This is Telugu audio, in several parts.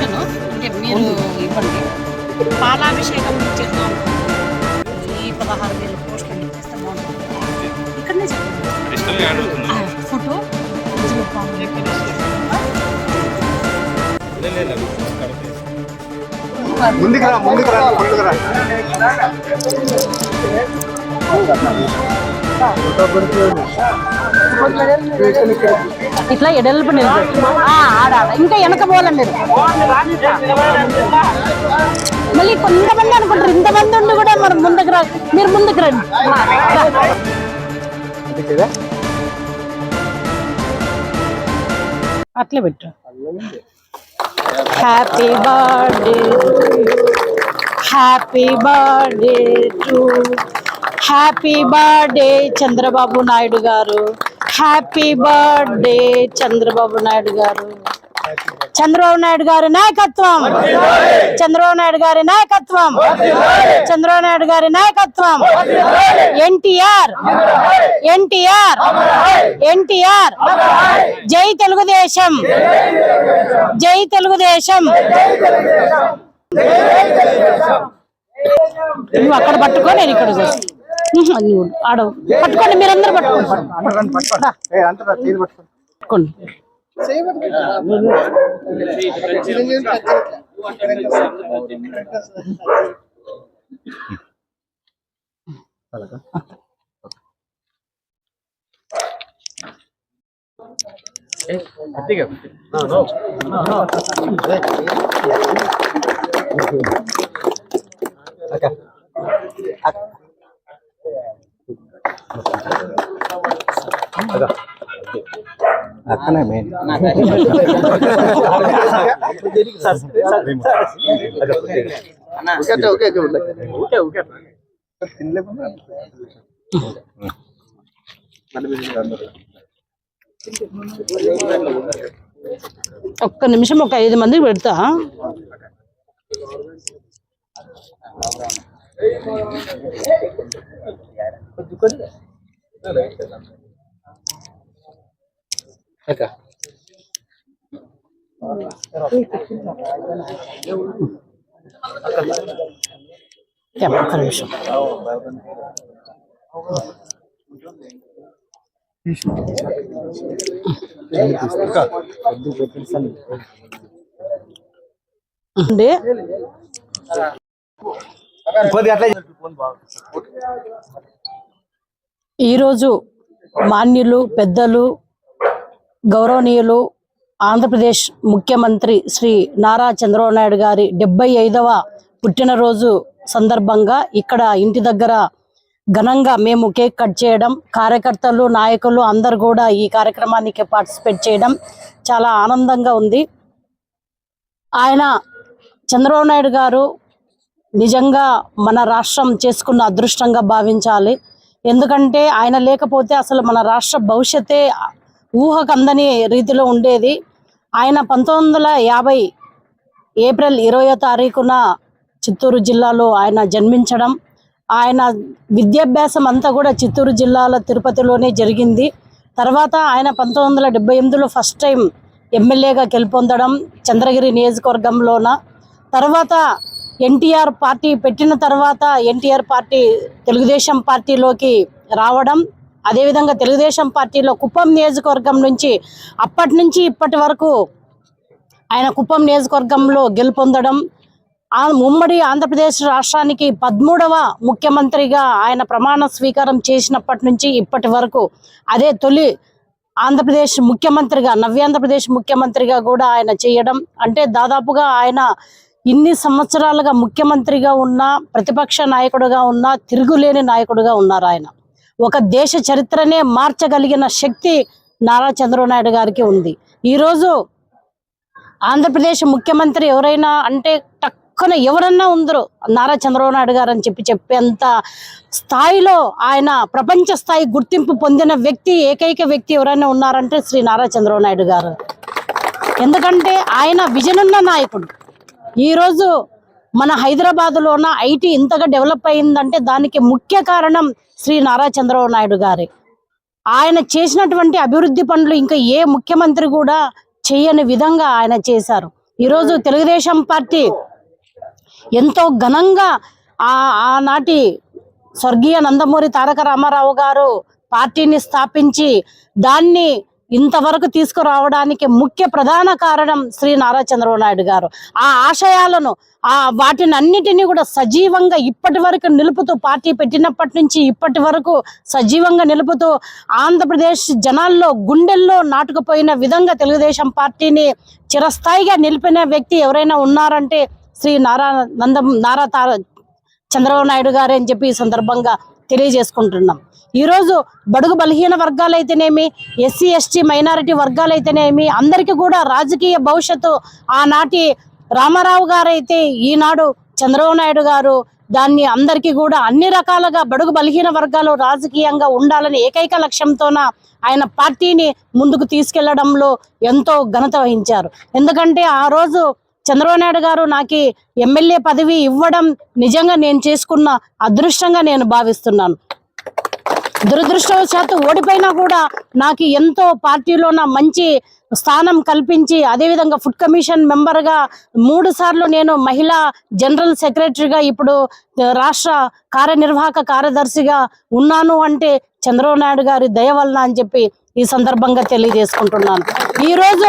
పర్మిషన్ అంటే మీరు ఇవ్వండి. పాలాభిషేకం చేద్దాం. ఈ పదహారు వేల పోస్టులు ఇస్తే బాగుంటుంది ఇక్కడనే చెప్పండి. ఫోటో. ముందుకు రా ముందుకు రా ముందుకు రా. ఇట్లా ఎడల్పు నిలబడి. ఆడ. ఇంకా వెనక పోవాలండి మీరు మళ్ళీ కొంతమంది అనుకుంటారు ఇంతమంది ఉండి కూడా మరి ముందుకు రా మీరు ముందుకు రండి. అట్లే పెట్టు. Happy birthday happy birthday to happy birthday Chandrababu Naidu garu. Happy birthday Chandrababu Naidu గారు. చంద్రబాబు నాయుడు గారి నాయకత్వం. చంద్రబాబు నాయుడు గారి నాయకత్వం. చంద్రబాబు నాయుడు గారి నాయకత్వం. ఎన్టీఆర్. ఎన్టీఆర్. ఎన్టీఆర్. జై తెలుగుదేశం. జై తెలుగుదేశం. నువ్వు అక్కడ పట్టుకో నేను ఇక్కడ కూర్చో. ఉహు, నువ్వు ఆడ పట్టుకోండి మీరందరూ పట్టుకోండి. పట్టుకోండి పట్టుకోండి ఏ అంతా చేతి పట్టుకోండి పట్టుకోండి అక్కనే మెయిన్ ఒక్క నిమిషం ఒక ఐదు మందికి పెడతా. యా, ఒక్క నిమిషం. అండి కొద్దిగా అట్లా ఈరోజు మాన్యులు పెద్దలు గౌరవనీయులు ఆంధ్రప్రదేశ్ ముఖ్యమంత్రి శ్రీ నారా చంద్రబాబు నాయుడు గారి డెబ్బై ఐదవ పుట్టినరోజు సందర్భంగా ఇక్కడ ఇంటి దగ్గర ఘనంగా మేము కేక్ కట్ చేయడం కార్యకర్తలు నాయకులు అందరు కూడా ఈ కార్యక్రమానికి పార్టిసిపేట్ చేయడం చాలా ఆనందంగా ఉంది. ఆయన చంద్రబాబు నాయుడు గారు నిజంగా మన రాష్ట్రం చేసుకున్న అదృష్టంగా భావించాలి. ఎందుకంటే ఆయన లేకపోతే అసలు మన రాష్ట్ర భవిష్యత్తే ఊహకందని రీతిలో ఉండేది. ఆయన పంతొమ్మిది వందల యాభై ఏప్రిల్ ఇరవయో తారీఖున చిత్తూరు జిల్లాలో ఆయన జన్మించడం. ఆయన విద్యాభ్యాసం అంతా కూడా చిత్తూరు జిల్లాల తిరుపతిలోనే జరిగింది. తర్వాత ఆయన పంతొమ్మిది వందల డెబ్బై ఎనిమిదిలో ఫస్ట్ టైం ఎమ్మెల్యేగా గెలుపొందడం చంద్రగిరి నియోజకవర్గంలోన. తర్వాత ఎన్టీఆర్ పార్టీ పెట్టిన తర్వాత ఎన్టీఆర్ పార్టీ తెలుగుదేశం పార్టీలోకి రావడం. అదేవిధంగా తెలుగుదేశం పార్టీలో కుప్పం నియోజకవర్గం నుంచి అప్పటి నుంచి ఇప్పటి వరకు ఆయన కుప్పం నియోజకవర్గంలో గెలుపొందడం ఆ ఉమ్మడి ఆంధ్రప్రదేశ్ రాష్ట్రానికి పదమూడవ ముఖ్యమంత్రిగా ఆయన ప్రమాణ స్వీకారం చేసినప్పటి నుంచి ఇప్పటి వరకు అదే తొలి ఆంధ్రప్రదేశ్ ముఖ్యమంత్రిగా నవ్యాంధ్రప్రదేశ్ ముఖ్యమంత్రిగా కూడా ఆయన చేయడం. అంటే దాదాపుగా ఆయన ఇన్ని సంవత్సరాలుగా ముఖ్యమంత్రిగా ఉన్న ప్రతిపక్ష నాయకుడుగా ఉన్న తిరుగులేని నాయకుడుగా ఉన్నారు ఆయన. ఒక దేశ చరిత్రనే మార్చగలిగిన శక్తి నారా చంద్రబాబు నాయుడు గారికి ఉంది. ఈరోజు ఆంధ్రప్రదేశ్ ముఖ్యమంత్రి ఎవరైనా అంటే టక్కున ఎవరన్నా ఉందరు నారా చంద్రబాబు నాయుడు గారు అని చెప్పి చెప్పేంత స్థాయిలో ఆయన ప్రపంచ స్థాయి గుర్తింపు పొందిన వ్యక్తి ఏకైక వ్యక్తి ఎవరైనా ఉన్నారంటే శ్రీ నారా చంద్రబాబు నాయుడు గారు. ఎందుకంటే ఆయన విజనున్న నాయకుడు. ఈరోజు మన హైదరాబాద్లోన ఐటీ ఇంతగా డెవలప్ అయిందంటే దానికి ముఖ్య కారణం శ్రీ నారా చంద్రబాబు నాయుడు గారే. ఆయన చేసినటువంటి అభివృద్ధి పనులు ఇంకా ఏ ముఖ్యమంత్రి కూడా చేయని విధంగా ఆయన చేశారు. ఈరోజు తెలుగుదేశం పార్టీ ఎంతో ఘనంగా ఆ ఆనాటి స్వర్గీయ నందమూరి తారక రామారావు గారు పార్టీని స్థాపించి దాన్ని ఇంతవరకు తీసుకురావడానికి ముఖ్య ప్రధాన కారణం శ్రీ నారా చంద్రబాబు నాయుడు గారు. ఆ ఆశయాలను ఆ వాటిని అన్నిటినీ కూడా సజీవంగా ఇప్పటి వరకు నిలుపుతూ పార్టీ పెట్టినప్పటి నుంచి ఇప్పటి వరకు సజీవంగా నిలుపుతూ ఆంధ్రప్రదేశ్ జనాల్లో గుండెల్లో నాటుకుపోయిన విధంగా తెలుగుదేశం పార్టీని చిరస్థాయిగా నిలిపిన వ్యక్తి ఎవరైనా ఉన్నారంటే శ్రీ నారా నందం నారా తార చంద్రబాబు నాయుడు గారే అని చెప్పి ఈ సందర్భంగా తెలియజేసుకుంటున్నాం. ఈరోజు బడుగు బలహీన వర్గాలైతేనేమి ఎస్సీ ఎస్టీ మైనారిటీ వర్గాలైతేనేమి అందరికీ కూడా రాజకీయ భవిష్యత్తు ఆనాటి రామారావు గారైతే ఈనాడు చంద్రబాబు నాయుడు గారు దాన్ని అందరికీ కూడా అన్ని రకాలుగా బడుగు బలహీన వర్గాలు రాజకీయంగా ఉండాలని ఏకైక లక్ష్యంతోన ఆయన పార్టీని ముందుకు తీసుకెళ్ళడంలో ఎంతో ఘనత వహించారు. ఎందుకంటే ఆ రోజు చంద్రబాబు నాయుడు గారు నాకు ఎమ్మెల్యే పదవి ఇవ్వడం నిజంగా నేను చేసుకున్న అదృష్టంగా నేను భావిస్తున్నాను. దురదృష్టవశాత్తు ఓడిపోయినా కూడా నాకు ఎంతో పార్టీలో నా మంచి స్థానం కల్పించి అదేవిధంగా ఫుడ్ కమిషన్ మెంబర్గా మూడు సార్లు నేను మహిళా జనరల్ సెక్రటరీగా ఇప్పుడు రాష్ట్ర కార్యనిర్వాహక కార్యదర్శిగా ఉన్నాను అంటే చంద్రబాబు నాయుడు గారి దయ వలన అని చెప్పి ఈ సందర్భంగా తెలియజేసుకుంటున్నాను. ఈ రోజు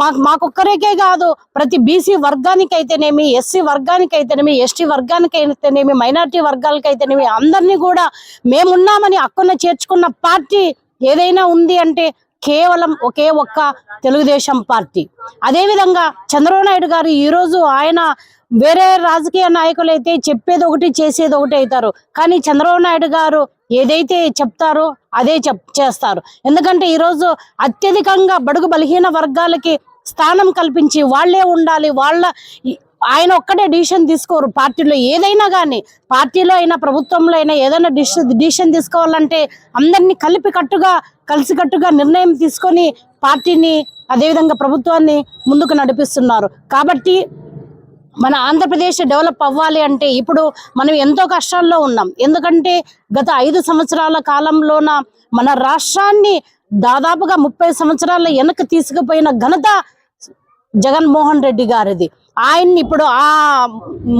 మాకు మాకొక్కరికే కాదు ప్రతి బీసీ వర్గానికి అయితేనేమి ఎస్సీ వర్గానికి అయితేనేమి ఎస్టీ వర్గానికి అయితేనేమి మైనారిటీ వర్గాలకి అయితేనేమి అందరినీ కూడా మేమున్నామని అక్కున చేర్చుకున్న పార్టీ ఏదైనా ఉంది అంటే కేవలం ఒకే ఒక్క తెలుగుదేశం పార్టీ. అదేవిధంగా చంద్రబాబు నాయుడు గారు ఈరోజు ఆయన వేరే రాజకీయ నాయకులు అయితే చెప్పేది ఒకటి చేసేది ఒకటి అవుతారు. కానీ చంద్రబాబు నాయుడు గారు ఏదైతే చెప్తారో అదే చెప్ చేస్తారు. ఎందుకంటే ఈరోజు అత్యధికంగా బడుగు బలహీన వర్గాలకి స్థానం కల్పించి వాళ్ళే ఉండాలి. వాళ్ళ ఆయన ఒక్కడే డిసిషన్ తీసుకోరు. పార్టీలో ఏదైనా కానీ పార్టీలో అయినా ప్రభుత్వంలో అయినా ఏదైనా డిష్ డిసిషన్ తీసుకోవాలంటే అందరినీ కలిపి కట్టుగా కలిసికట్టుగా నిర్ణయం తీసుకొని పార్టీని అదేవిధంగా ప్రభుత్వాన్ని ముందుకు నడిపిస్తున్నారు. కాబట్టి మన ఆంధ్రప్రదేశ్ డెవలప్ అవ్వాలి అంటే ఇప్పుడు మనం ఎంతో కష్టాల్లో ఉన్నాం. ఎందుకంటే గత ఐదు సంవత్సరాల కాలంలోన మన రాష్ట్రాన్ని దాదాపుగా ముప్పై సంవత్సరాల వెనక్కి తీసుకుపోయిన ఘనత జగన్మోహన్ రెడ్డి గారిది. ఆయన్ని ఇప్పుడు ఆ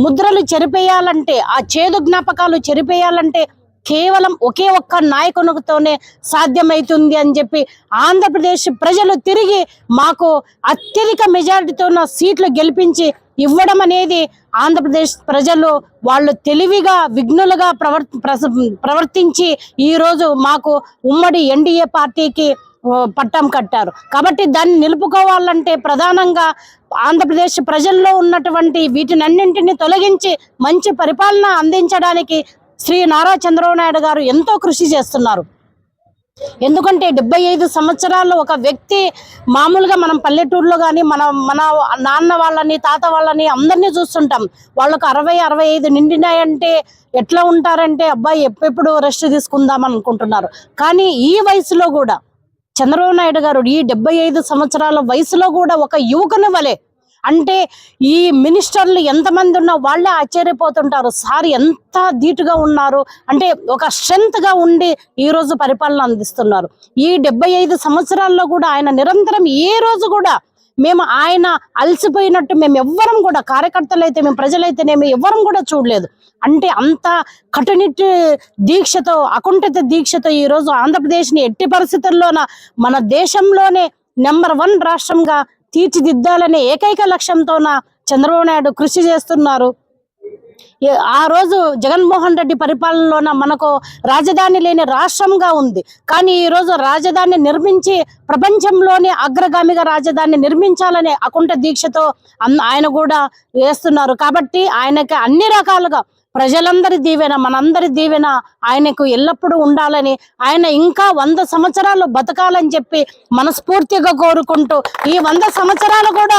ముద్రలు చెరిపేయాలంటే ఆ చేదు జ్ఞాపకాలు చెరిపేయాలంటే కేవలం ఒకే ఒక్క నాయకునితోనే సాధ్యమవుతుంది అని చెప్పి ఆంధ్రప్రదేశ్ ప్రజలు తిరిగి మాకు అత్యధిక మెజారిటీతో సీట్లు గెలిపించి ఇవ్వడం అనేది ఆంధ్రప్రదేశ్ ప్రజలు వాళ్ళు తెలివిగా విఘ్నులుగా ప్రవర్ ప్రస- ప్రవర్తించి ఈరోజు మాకు ఉమ్మడి ఎన్డీఏ పార్టీకి పట్టం కట్టారు. కాబట్టి దాన్ని నిలుపుకోవాలంటే ప్రధానంగా ఆంధ్రప్రదేశ్ ప్రజల్లో ఉన్నటువంటి వీటినన్నింటినీ తొలగించి మంచి పరిపాలన అందించడానికి శ్రీ నారా చంద్రబాబు నాయుడు గారు ఎంతో కృషి చేస్తున్నారు. ఎందుకంటే డెబ్బై ఐదు సంవత్సరాలు ఒక వ్యక్తి మామూలుగా మనం పల్లెటూరులో కానీ మన మన నాన్న వాళ్ళని తాత వాళ్ళని అందరినీ చూస్తుంటాం. వాళ్ళకు అరవై అరవై ఐదు నిండినాయంటే ఎట్లా ఉంటారంటే అబ్బాయి ఎప్పుడెప్పుడు రెస్ట్ తీసుకుందాం అనుకుంటున్నారు. కానీ ఈ వయసులో కూడా చంద్రబాబు నాయుడు గారు ఈ డెబ్బై ఐదు సంవత్సరాల వయసులో కూడా ఒక యువకుని వలె అంటే ఈ మినిస్టర్లు ఎంతమంది ఉన్నా వాళ్ళే ఆశ్చర్యపోతుంటారు. సార్ ఎంత ధీటుగా ఉన్నారు. అంటే ఒక స్ట్రెంత్గా ఉండి ఈ రోజు పరిపాలన అందిస్తున్నారు. ఈ డెబ్బై ఐదు సంవత్సరాల్లో కూడా ఆయన నిరంతరం ఏ రోజు కూడా మేము ఆయన అలసిపోయినట్టు మేము ఎవ్వరం కూడా కార్యకర్తలు అయితే మేము ప్రజలైతేనేమి ఎవ్వరం కూడా చూడలేదు. అంటే అంత కఠినిటి దీక్షతో అకుంఠిత దీక్షతో ఈ రోజు ఆంధ్రప్రదేశ్ని ఎట్టి పరిస్థితుల్లోన మన దేశంలోనే నెంబర్ వన్ రాష్ట్రంగా తీర్చిదిద్దాలనే ఏకైక లక్ష్యంతోన చంద్రబాబు నాయుడు కృషి చేస్తున్నారు. ఆ రోజు జగన్మోహన్ రెడ్డి పరిపాలనలోన మనకు రాజధాని లేని రాష్ట్రంగా ఉంది. కానీ ఈ రోజు రాజధాని నిర్మించి ప్రపంచంలోనే అగ్రగామిగా రాజధాని నిర్మించాలనే అకుంఠ దీక్షతో అన్- ఆయన కూడా వేస్తున్నారు. కాబట్టి ఆయనకి అన్ని రకాలుగా ప్రజలందరి దీవెన మనందరి దీవెన ఆయనకు ఎల్లప్పుడూ ఉండాలని ఆయన ఇంకా వంద సంవత్సరాలు బతకాలని చెప్పి మనస్ఫూర్తిగా కోరుకుంటూ ఈ వంద సంవత్సరాలు కూడా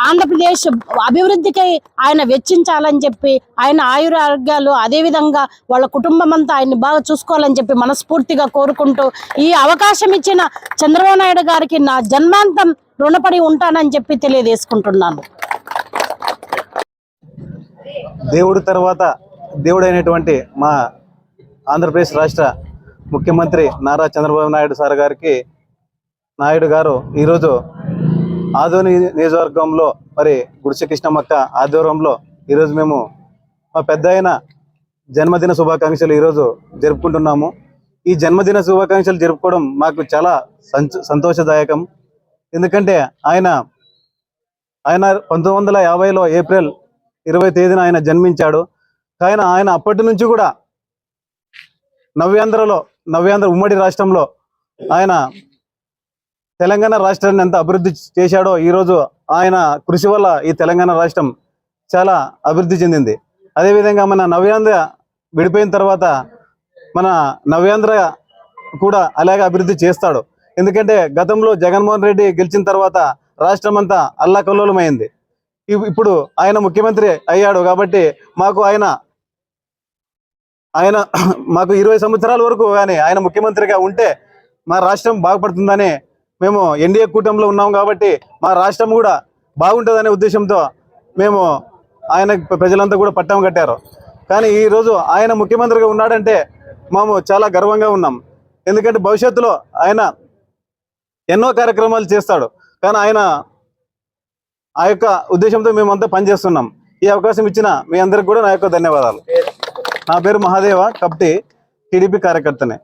ఆంధ్రప్రదేశ్ అభివృద్ధికై ఆయన వెచ్చించాలని చెప్పి ఆయన ఆయుర ఆరోగ్యాలు అదేవిధంగా వాళ్ళ కుటుంబం అంతా ఆయన్ని బాగా చూసుకోవాలని చెప్పి మనస్ఫూర్తిగా కోరుకుంటూ ఈ అవకాశం ఇచ్చిన చంద్రబాబు నాయుడు గారికి నా జన్మాంతం రుణపడి ఉంటానని చెప్పి తెలియజేసుకుంటున్నాను. దేవుడి తర్వాత దేవుడైనటువంటి మా ఆంధ్రప్రదేశ్ రాష్ట్ర ముఖ్యమంత్రి నారా చంద్రబాబు నాయుడు సార్ గారికి నాయుడు గారు ఈరోజు ఆదోని నియోజకవర్గంలో మరి గుడిసెకృష్ణమక్క ఆధ్వర్యంలో ఈరోజు మేము మా పెద్ద జన్మదిన శుభాకాంక్షలు ఈరోజు జరుపుకుంటున్నాము. ఈ జన్మదిన శుభాకాంక్షలు జరుపుకోవడం మాకు చాలా సంతోషదాయకం. ఎందుకంటే ఆయన ఆయన పంతొమ్మిది వందల యాభైలో ఏప్రిల్ ఇరవై తేదీన ఆయన జన్మించాడు. కానీ ఆయన అప్పటి నుంచి కూడా నవ్యాంధ్రలో నవ్యాంధ్ర ఉమ్మడి రాష్ట్రంలో ఆయన తెలంగాణ రాష్ట్రాన్ని ఎంత అభివృద్ధి చేశాడో ఈరోజు ఆయన కృషి వల్ల ఈ తెలంగాణ రాష్ట్రం చాలా అభివృద్ధి చెందింది. అదేవిధంగా మన నవ్యాంధ్ర విడిపోయిన తర్వాత మన నవ్యాంధ్ర కూడా అలాగే అభివృద్ధి చేస్తాడు. ఎందుకంటే గతంలో జగన్మోహన్ రెడ్డి గెలిచిన తర్వాత రాష్ట్రం అంతా అల్లాకల్లోలమైంది. ఇప్పుడు ఆయన ముఖ్యమంత్రి అయ్యాడు కాబట్టి మాకు ఆయన ఆయన మాకు ఇరవై సంవత్సరాల వరకు కానీ ఆయన ముఖ్యమంత్రిగా ఉంటే మా రాష్ట్రం బాగుపడుతుందని మేము ఎన్డీఏ కూటమిలో ఉన్నాం కాబట్టి మా రాష్ట్రం కూడా బాగుంటుందనే ఉద్దేశంతో మేము ఆయన ప్రజలంతా కూడా పట్టం కట్టారు. కానీ ఈరోజు ఆయన ముఖ్యమంత్రిగా ఉన్నాడంటే మేము చాలా గర్వంగా ఉన్నాం. ఎందుకంటే భవిష్యత్తులో ఆయన ఎన్నో కార్యక్రమాలు చేస్తాడు. కానీ ఆయన ఆ యొక్క ఉద్దేశంతో మేమంతా పనిచేస్తున్నాం. ఈ అవకాశం ఇచ్చిన మీ అందరికి కూడా నా యొక్క ధన్యవాదాలు. నా పేరు మహాదేవ కప్టి టీడీపీ కార్యకర్తనే.